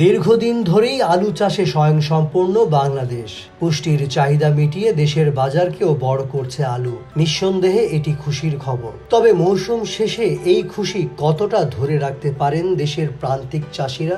দীর্ঘদিন ধরেই আলু চাষে স্বয়ংসম্পূর্ণ বাংলাদেশ। পুষ্টির চাহিদা মিটিয়ে দেশের বাজারকেও বড় করছে আলু। নিঃসন্দেহে এটি খুশির খবর। তবে মৌসুম শেষে এই খুশি কতটা ধরে রাখতে পারেন দেশের প্রান্তিক চাষিরা?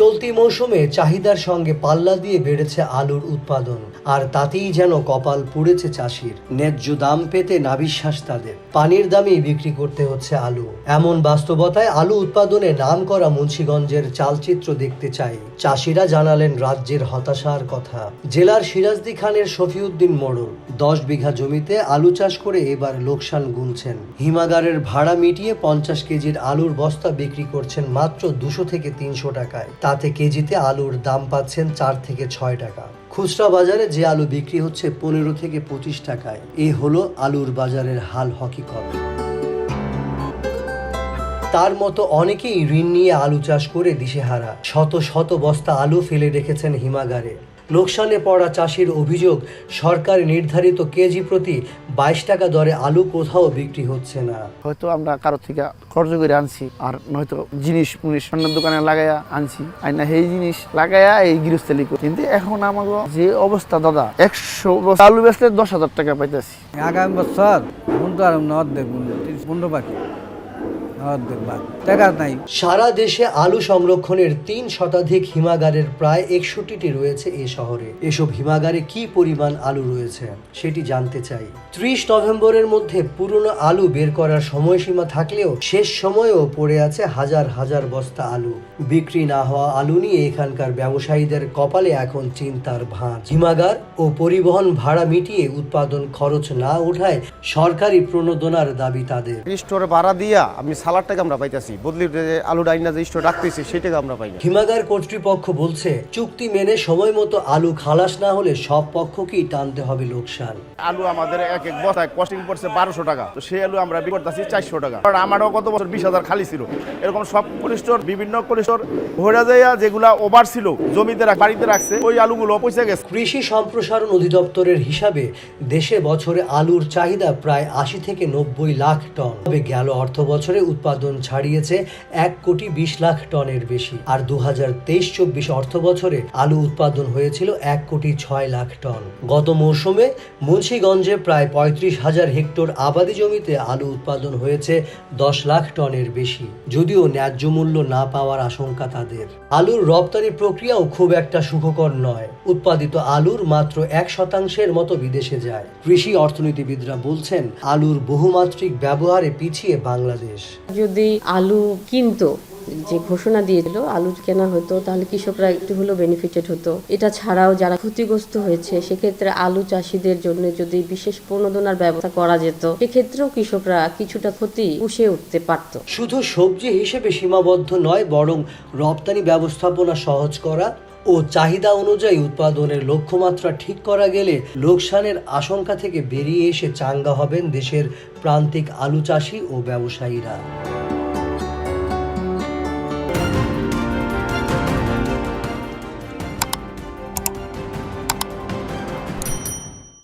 চলতি মৌসুমে চাহিদার সঙ্গে পাল্লা দিয়ে বেড়েছে আলুর উৎপাদন। আর তাতেই যেন কপাল পুড়েছে চাষির। ন্যায্য দাম পেতে নাবিশ্বাস তাদের। পানির দামেই বিক্রি করতে হচ্ছে আলু। এমন বাস্তবতায় আলু উৎপাদনে নাম করা মুন্সীগঞ্জের চালচিত্র দেখতে চাই। চাষিরা জানালেন রাজ্যের হতাশার কথা। জেলার সিরাজদি খানের শফিউদ্দিন মোড়ল, দশ বিঘা জমিতে আলু চাষ করে এবার লোকসান গুনছেন। হিমাগারের ভাড়া মিটিয়ে পঞ্চাশ কেজির আলুর বস্তা বিক্রি করছেন মাত্র দুশো থেকে তিনশো টাকায়। তাতে কেজিতে আলুর দাম পাচ্ছেন চার থেকে ছয় টাকা। খুচরা বাজারে যে আলু বিক্রি হচ্ছে পনেরো থেকে পঁচিশ টাকায়। এ হলো আলুর বাজারের হাল হকিকত তার মতো অনেকেই ঋণ নিয়ে আলু চাষ করে দিশেহারা। শত শত বস্তা আলু ফেলে রেখেছেন হিমাগারে। লোকসানে পড়া চাষির অভিযোগ সরকার নির্ধারিত কেজি প্রতি বাইশ টাকা দরে আলু কোথাও বিক্রি হচ্ছে না। হয়তো আমরা কারও থেকে কর্জ করে আনছি আর নয়তো জিনিস মুনিশ অন্য দোকানে লাগাইয়া আনছি। আর না সেই জিনিস লাগাইয়া এই গৃহস্থলী করি। কিন্তু এখন আমাকে যে অবস্থা দাদা একশো আলু বেচলে দশ হাজার টাকা পাইতেছি। আগামী বছর বন্ধু আর অর্ধেক পনেরো বাকি অর্ধেক বাদ টাকা নাই। সারা দেশে আলু সংরক্ষণের তিন শতাধিক হিমাগারের প্রায় একষট্টিটি রয়েছে এ শহরে। এসব হিমাগারে কি পরিমাণ আলু রয়েছে সেটি জানতে চাই। ত্রিশ নভেম্বরের মধ্যে পুরনো আলু বের করার সময়সীমা থাকলেও শেষ সময়েও পড়ে আছে হাজার হাজার বস্তা আলু। বিক্রি না হওয়া আলু নিয়ে এখানকার ব্যবসায়ীদের কপালে এখন চিন্তার ভাঁজ। হিমাগার ও পরিবহন ভাড়া মিটিয়ে উৎপাদন খরচ না ওঠায় সরকারি প্রণোদনার দাবি তাদের। স্টোরে ভাড়া দিয়া আমি সালাড আমরা পাইতেছি বদলির যে আলু ডাইনা যে স্টোর রাখতেছি সেই টাকা আমরা পাই না। হিমাগার কর্তৃপক্ষ বলছে চুক্তি মেনে সময় মতো আলু খালাস না হলে সব পক্ষকেই টানতে হবে লোকসান। আলু আমাদের এক এক বস্তায় কস্টিং পড়ছে বারোশো টাকা। তো সেই আলু আমরা বিক্রি করতেছি চারশো টাকা। কারণ আমারও গত বছর বিশ হাজার খালি ছিল। এরকম সব কোলেস্টোর বিভিন্ন কোলেস্টোর ভরে যাইয়া যেগুলা ওভার ছিল জমিতে রাখ- বাড়িতে রাখছে ওই আলুগুলো পয়সা গেছে। কৃষি সম্প্রসারণ অধিদপ্তরের হিসাবে দেশে বছরে আলুর চাহিদা প্রায় আশি থেকে নব্বই লাখ টন। তবে গেল অর্থ বছরে উৎপাদন ছাড়িয়েছে এক কোটি বিশ লাখ টনের বেশি। আর দু হাজার তেইশ চব্বিশ অর্থ বছরে আলু উৎপাদন হয়েছিল এক কোটি ছয় লাখ টন। গত মৌসুমে মুন্সীগঞ্জে প্রায় পঁয়ত্রিশ হাজার হেক্টর আবাদি জমিতে আলু উৎপাদন হয়েছে দশ লাখ টনের বেশি, যদিও ন্যায্য মূল্য না পাওয়ার আশঙ্কা তাদের। আলুর রপ্তানি প্রক্রিয়াও খুব একটা সুখকর নয়। উৎপাদিত আলুর মাত্র এক শতাংশের মতো বিদেশে যায়। কৃষি অর্থনীতিবিদরা বলছেন, আলুর বহুমাত্রিক ব্যবহারে পিছিয়ে বাংলাদেশ। যদি আলু কিনতো যে ঘোষণা দিয়েছিল আলু কেনা হতো, তাহলে কৃষকরা একটু হলেও বেনিফিটেড হতো। এটা ছাড়াও যারা ক্ষতিগ্রস্ত হয়েছে, সেক্ষেত্রে আলু চাষিদের জন্য যদি বিশেষ প্রণোদনার ব্যবস্থা করা যেত, সেক্ষেত্রেও কৃষকরা কিছুটা ক্ষতি পুষে উঠতে পারত। শুধু সবজি হিসেবে সীমাবদ্ধ নয়, বরং রপ্তানি ব্যবস্থাপনা সহজ করা ও চাহিদা অনুযায়ী উৎপাদনের লক্ষ্যমাত্রা ঠিক করা গেলে লোকসানের আশঙ্কা থেকে বেরিয়ে এসে চাঙ্গা হবেন দেশের প্রান্তিক আলু চাষি ও ব্যবসায়ীরা।